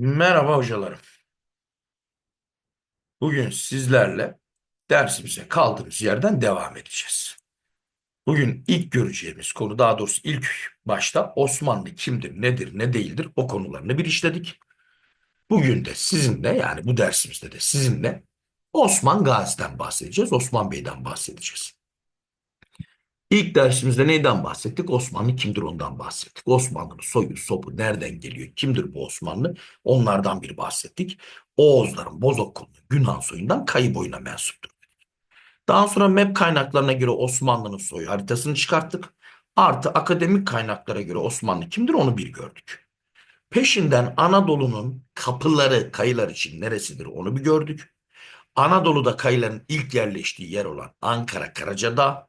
Merhaba hocalarım. Bugün sizlerle dersimize kaldığımız yerden devam edeceğiz. Bugün ilk göreceğimiz konu daha doğrusu ilk başta Osmanlı kimdir, nedir, ne değildir o konularını bir işledik. Bugün de sizinle yani bu dersimizde de sizinle Osman Gazi'den bahsedeceğiz, Osman Bey'den bahsedeceğiz. İlk dersimizde neyden bahsettik? Osmanlı kimdir ondan bahsettik. Osmanlı'nın soyu, sopu nereden geliyor? Kimdir bu Osmanlı? Onlardan bir bahsettik. Oğuzların, Bozoklu'nun, Günhan soyundan Kayı boyuna mensuptur. Daha sonra MEP kaynaklarına göre Osmanlı'nın soyu haritasını çıkarttık. Artı akademik kaynaklara göre Osmanlı kimdir onu bir gördük. Peşinden Anadolu'nun kapıları kayılar için neresidir onu bir gördük. Anadolu'da kayıların ilk yerleştiği yer olan Ankara Karacadağ,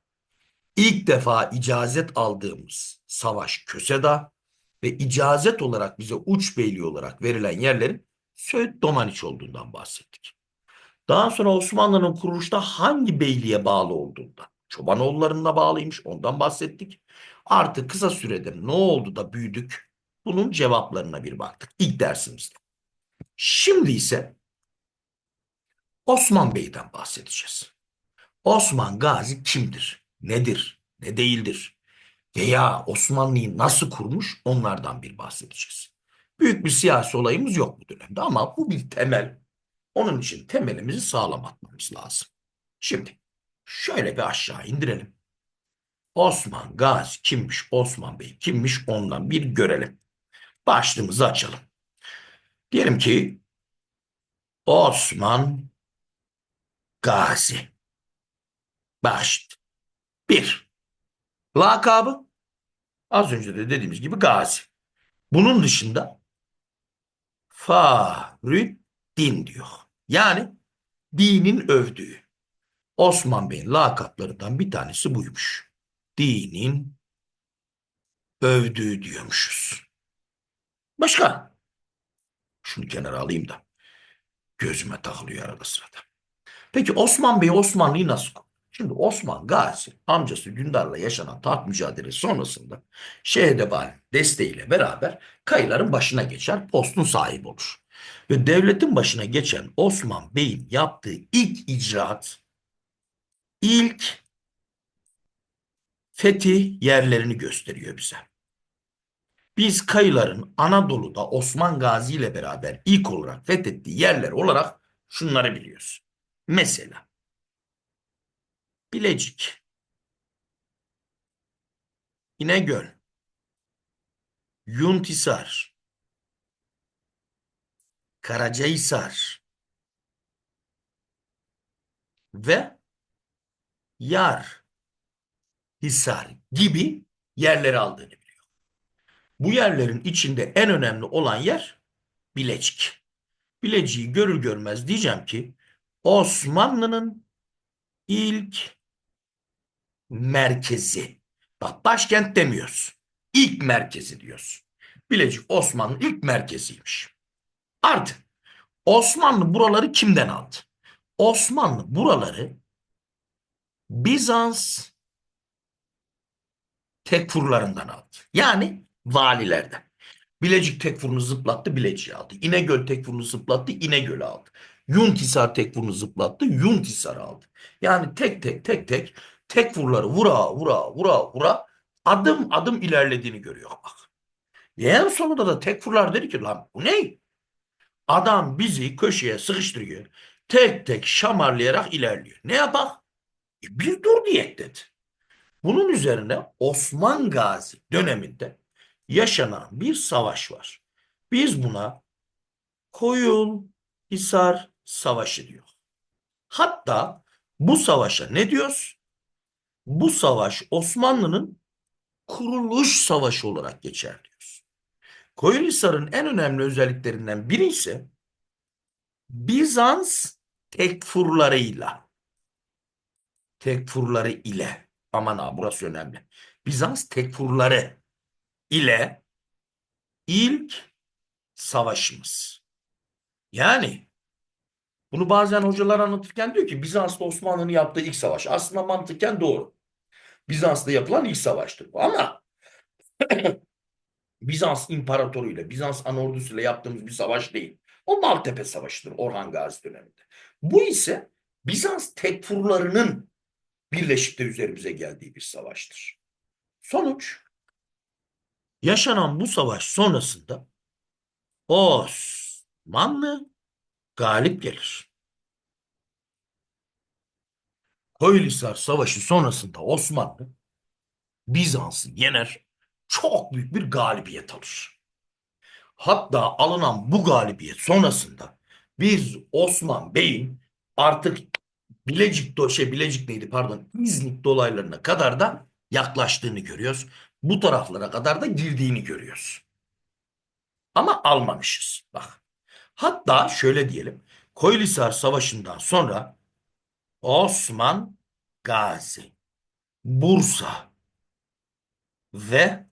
İlk defa icazet aldığımız savaş Köseda ve icazet olarak bize uç beyliği olarak verilen yerlerin Söğüt Domaniç olduğundan bahsettik. Daha sonra Osmanlı'nın kuruluşta hangi beyliğe bağlı olduğundan, Çobanoğulları'na bağlıymış ondan bahsettik. Artık kısa sürede ne oldu da büyüdük? Bunun cevaplarına bir baktık ilk dersimizde. Şimdi ise Osman Bey'den bahsedeceğiz. Osman Gazi kimdir? Nedir? Ne değildir? Veya Osmanlı'yı nasıl kurmuş? Onlardan bir bahsedeceğiz. Büyük bir siyasi olayımız yok bu dönemde ama bu bir temel. Onun için temelimizi sağlam atmamız lazım. Şimdi şöyle bir aşağı indirelim. Osman Gazi kimmiş? Osman Bey kimmiş? Ondan bir görelim. Başlığımızı açalım. Diyelim ki Osman Gazi. Başlık. Bir. Lakabı az önce de dediğimiz gibi Gazi. Bunun dışında Fahrettin diyor. Yani dinin övdüğü. Osman Bey'in lakaplarından bir tanesi buymuş. Dinin övdüğü diyormuşuz. Başka? Şunu kenara alayım da. Gözüme takılıyor arada sırada. Peki Osman Bey Osmanlı'yı nasıl? Şimdi Osman Gazi amcası Dündar'la yaşanan taht mücadelesi sonrasında Şehdebal'in desteğiyle beraber kayıların başına geçer, postun sahibi olur. Ve devletin başına geçen Osman Bey'in yaptığı ilk icraat, ilk fethi yerlerini gösteriyor bize. Biz kayıların Anadolu'da Osman Gazi ile beraber ilk olarak fethettiği yerler olarak şunları biliyoruz. Mesela Bilecik, İnegöl, Yuntisar, Karacahisar ve Yar Hisar gibi yerleri aldığını biliyor. Bu yerlerin içinde en önemli olan yer Bilecik. Bilecik'i görür görmez diyeceğim ki Osmanlı'nın ilk merkezi. Bak başkent demiyoruz. İlk merkezi diyoruz. Bilecik Osmanlı ilk merkeziymiş. Artı Osmanlı buraları kimden aldı? Osmanlı buraları Bizans tekfurlarından aldı. Yani valilerden. Bilecik tekfurunu zıplattı, Bilecik'i aldı. İnegöl tekfurunu zıplattı, İnegöl'ü aldı. Yuntisar tekfurunu zıplattı, Yuntisar aldı. Yani tek tek tek tek tekfurları vura vura vura vura adım adım ilerlediğini görüyor bak. En sonunda da tekfurlar dedi ki lan bu ne? Adam bizi köşeye sıkıştırıyor. Tek tek şamarlayarak ilerliyor. Ne yapak? E bir dur diyek dedi. Bunun üzerine Osman Gazi döneminde yaşanan bir savaş var. Biz buna Koyul Hisar Savaşı diyor. Hatta bu savaşa ne diyoruz? Bu savaş Osmanlı'nın kuruluş savaşı olarak geçer diyoruz. Koyunhisar'ın en önemli özelliklerinden biri ise Bizans tekfurlarıyla tekfurları ile aman ha burası önemli. Bizans tekfurları ile ilk savaşımız. Yani bunu bazen hocalar anlatırken diyor ki Bizans'ta Osmanlı'nın yaptığı ilk savaş. Aslında mantıken doğru. Bizans'ta yapılan ilk savaştır bu ama Bizans İmparatoru ile Bizans Anordusu ile yaptığımız bir savaş değil. O Maltepe Savaşı'dır Orhan Gazi döneminde. Bu ise Bizans tekfurlarının birleşip de üzerimize geldiği bir savaştır. Sonuç yaşanan bu savaş sonrasında Osmanlı galip gelir. Koylisar Savaşı sonrasında Osmanlı Bizans'ı yener, çok büyük bir galibiyet alır. Hatta alınan bu galibiyet sonrasında biz Osman Bey'in artık Bilecik do şey Bilecik neydi pardon İznik dolaylarına kadar da yaklaştığını görüyoruz. Bu taraflara kadar da girdiğini görüyoruz. Ama almamışız. Bak. Hatta şöyle diyelim. Koylisar Savaşı'ndan sonra Osman Gazi, Bursa ve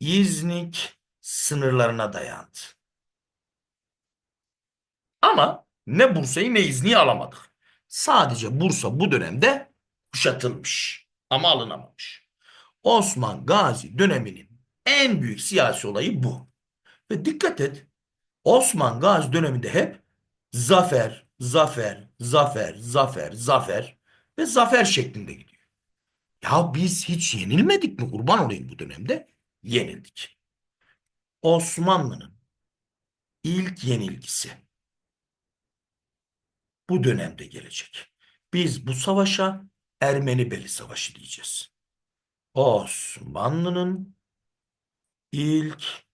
İznik sınırlarına dayandı. Ama ne Bursa'yı ne İznik'i alamadık. Sadece Bursa bu dönemde kuşatılmış ama alınamamış. Osman Gazi döneminin en büyük siyasi olayı bu. Ve dikkat et Osman Gazi döneminde hep zafer, zafer, zafer, zafer, zafer ve zafer şeklinde gidiyor. Ya biz hiç yenilmedik mi kurban olayım bu dönemde? Yenildik. Osmanlı'nın ilk yenilgisi bu dönemde gelecek. Biz bu savaşa Ermeni Beli Savaşı diyeceğiz. Osmanlı'nın ilk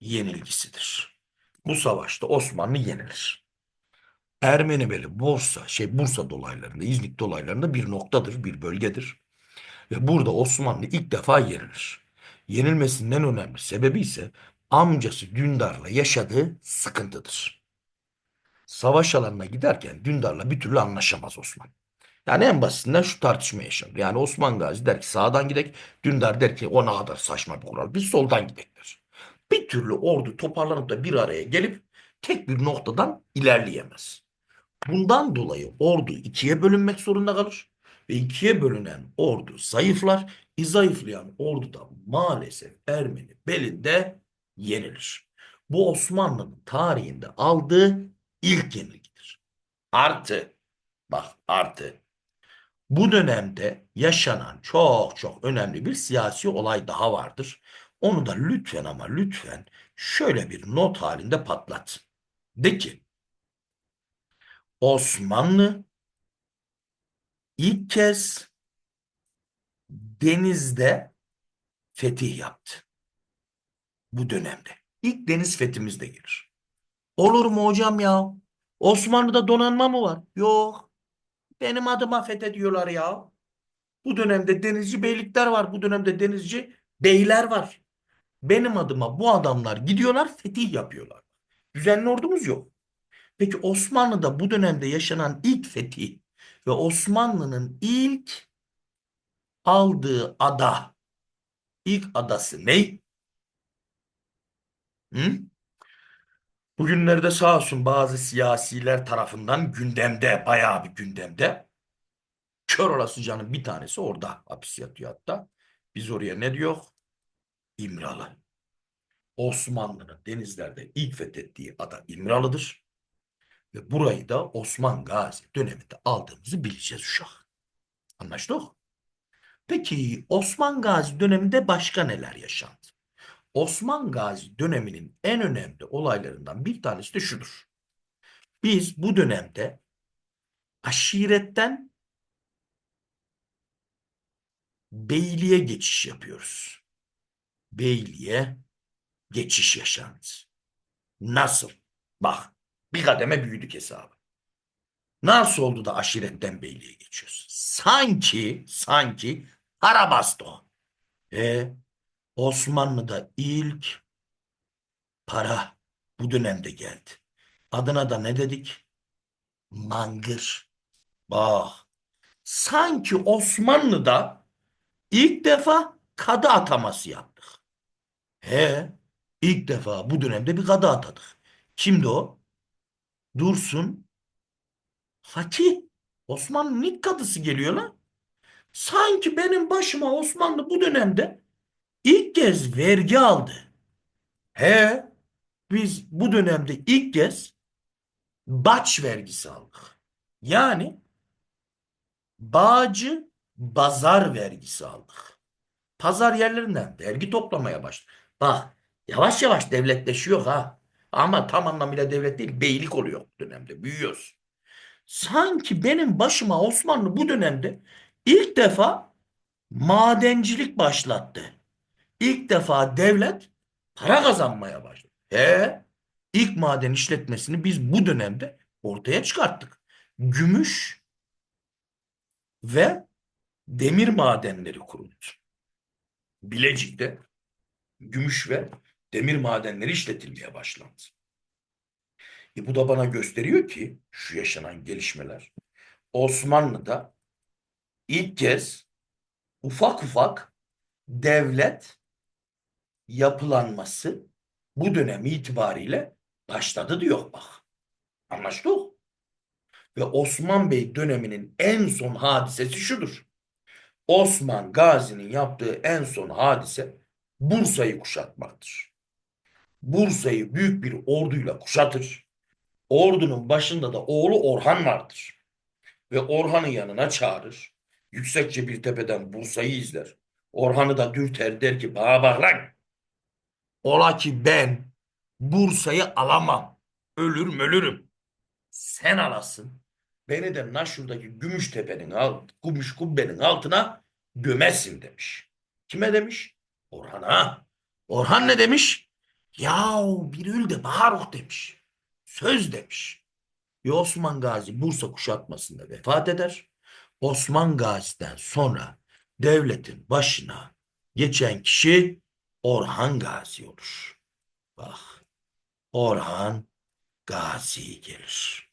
yenilgisidir. Bu savaşta Osmanlı yenilir. Ermeni Beli Bursa, şey Bursa dolaylarında, İznik dolaylarında bir noktadır, bir bölgedir. Ve burada Osmanlı ilk defa yenilir. Yenilmesinin en önemli sebebi ise amcası Dündar'la yaşadığı sıkıntıdır. Savaş alanına giderken Dündar'la bir türlü anlaşamaz Osman. Yani en basitinden şu tartışma yaşanır. Yani Osman Gazi der ki sağdan gidek, Dündar der ki o ne kadar saçma bir kural. Biz soldan gidek. Bir türlü ordu toparlanıp da bir araya gelip tek bir noktadan ilerleyemez. Bundan dolayı ordu ikiye bölünmek zorunda kalır. Ve ikiye bölünen ordu zayıflar. E zayıflayan ordu da maalesef Ermeni belinde yenilir. Bu Osmanlı'nın tarihinde aldığı ilk yenilgidir. Artı, bak artı. Bu dönemde yaşanan çok çok önemli bir siyasi olay daha vardır. Onu da lütfen ama lütfen şöyle bir not halinde patlat. De ki Osmanlı ilk kez denizde fetih yaptı. Bu dönemde. İlk deniz fethimiz de gelir. Olur mu hocam ya? Osmanlı'da donanma mı var? Yok. Benim adıma fethediyorlar ya. Bu dönemde denizci beylikler var. Bu dönemde denizci beyler var. Benim adıma bu adamlar gidiyorlar fetih yapıyorlar. Düzenli ordumuz yok. Peki Osmanlı'da bu dönemde yaşanan ilk fetih ve Osmanlı'nın ilk aldığı ada, ilk adası ne? Hı? Bugünlerde sağ olsun bazı siyasiler tarafından gündemde, bayağı bir gündemde. Kör olasıcanın bir tanesi orada hapis yatıyor hatta. Biz oraya ne diyor? İmralı. Osmanlı'nın denizlerde ilk fethettiği ada İmralı'dır. Ve burayı da Osman Gazi döneminde aldığımızı bileceğiz uşak. Anlaştık? Peki Osman Gazi döneminde başka neler yaşandı? Osman Gazi döneminin en önemli olaylarından bir tanesi de şudur. Biz bu dönemde aşiretten beyliğe geçiş yapıyoruz. Beyliğe geçiş yaşandı. Nasıl? Bak bir kademe büyüdük hesabı. Nasıl oldu da aşiretten beyliğe geçiyoruz? Sanki, sanki para bastı o. E, Osmanlı'da ilk para bu dönemde geldi. Adına da ne dedik? Mangır. Bak. Sanki Osmanlı'da ilk defa kadı ataması yaptık. He, ilk defa bu dönemde bir kadı atadık. Kimdi o? Dursun Fatih. Osmanlı'nın ilk kadısı geliyor lan. Sanki benim başıma Osmanlı bu dönemde ilk kez vergi aldı. He, biz bu dönemde ilk kez baç vergisi aldık. Yani bağcı bazar vergisi aldık. Pazar yerlerinden vergi toplamaya başladı. Bak yavaş yavaş devletleşiyor ha. Ama tam anlamıyla devlet değil beylik oluyor bu dönemde. Büyüyoruz. Sanki benim başıma Osmanlı bu dönemde ilk defa madencilik başlattı. İlk defa devlet para kazanmaya başladı. He, ilk maden işletmesini biz bu dönemde ortaya çıkarttık. Gümüş ve demir madenleri kuruldu. Bilecik'te gümüş ve demir madenleri işletilmeye başlandı. E bu da bana gösteriyor ki şu yaşanan gelişmeler Osmanlı'da ilk kez ufak ufak devlet yapılanması bu dönem itibariyle başladı diyor bak. Anlaştık? Ve Osman Bey döneminin en son hadisesi şudur. Osman Gazi'nin yaptığı en son hadise Bursa'yı kuşatmaktır. Bursa'yı büyük bir orduyla kuşatır. Ordunun başında da oğlu Orhan vardır. Ve Orhan'ı yanına çağırır. Yüksekçe bir tepeden Bursa'yı izler. Orhan'ı da dürter der ki bana bak lan. Ola ki ben Bursa'yı alamam. Ölür ölürüm. Sen alasın. Beni de Naşur'daki Gümüştepe'nin alt, Gümüş Kubbe'nin altına gömesin demiş. Kime demiş? Orhan'a. Orhan ne demiş? Yahu bir ül de Baruk demiş. Söz demiş. Ve Osman Gazi Bursa kuşatmasında vefat eder. Osman Gazi'den sonra devletin başına geçen kişi Orhan Gazi olur. Bak Orhan Gazi gelir.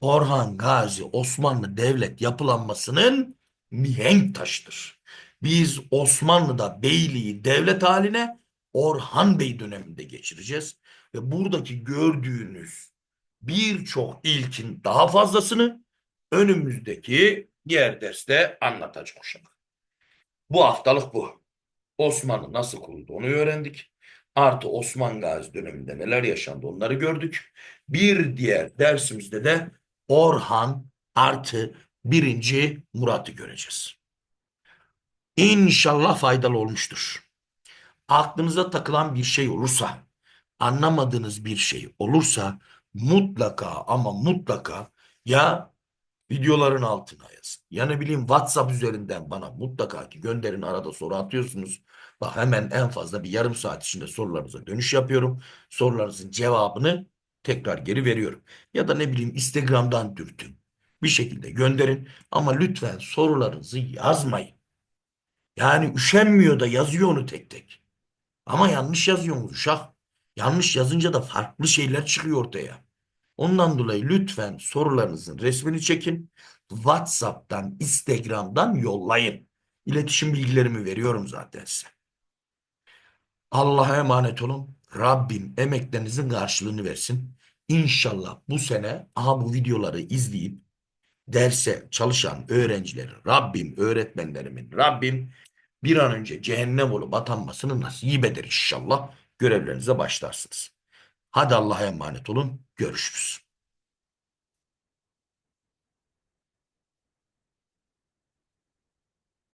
Orhan Gazi Osmanlı devlet yapılanmasının mihenk taşıdır. Biz Osmanlı'da beyliği devlet haline Orhan Bey döneminde geçireceğiz. Ve buradaki gördüğünüz birçok ilkin daha fazlasını önümüzdeki diğer derste anlatacak uşak. Bu haftalık bu. Osmanlı nasıl kuruldu onu öğrendik. Artı Osman Gazi döneminde neler yaşandı onları gördük. Bir diğer dersimizde de Orhan artı birinci Murat'ı göreceğiz. İnşallah faydalı olmuştur. Aklınıza takılan bir şey olursa, anlamadığınız bir şey olursa mutlaka ama mutlaka ya videoların altına yazın. Ya ne bileyim WhatsApp üzerinden bana mutlaka ki gönderin arada soru atıyorsunuz. Bak hemen en fazla bir yarım saat içinde sorularınıza dönüş yapıyorum. Sorularınızın cevabını tekrar geri veriyorum. Ya da ne bileyim Instagram'dan dürtün. Bir şekilde gönderin ama lütfen sorularınızı yazmayın. Yani üşenmiyor da yazıyor onu tek tek. Ama yanlış yazıyorsunuz uşak. Yanlış yazınca da farklı şeyler çıkıyor ortaya. Ondan dolayı lütfen sorularınızın resmini çekin. WhatsApp'tan, Instagram'dan yollayın. İletişim bilgilerimi veriyorum zaten size. Allah'a emanet olun. Rabbim emeklerinizin karşılığını versin. İnşallah bu sene aha bu videoları izleyip derse çalışan öğrencilerin Rabbim, öğretmenlerimin Rabbim bir an önce cehennem olup atanmasını nasip eder inşallah. Görevlerinize başlarsınız. Hadi Allah'a emanet olun. Görüşürüz.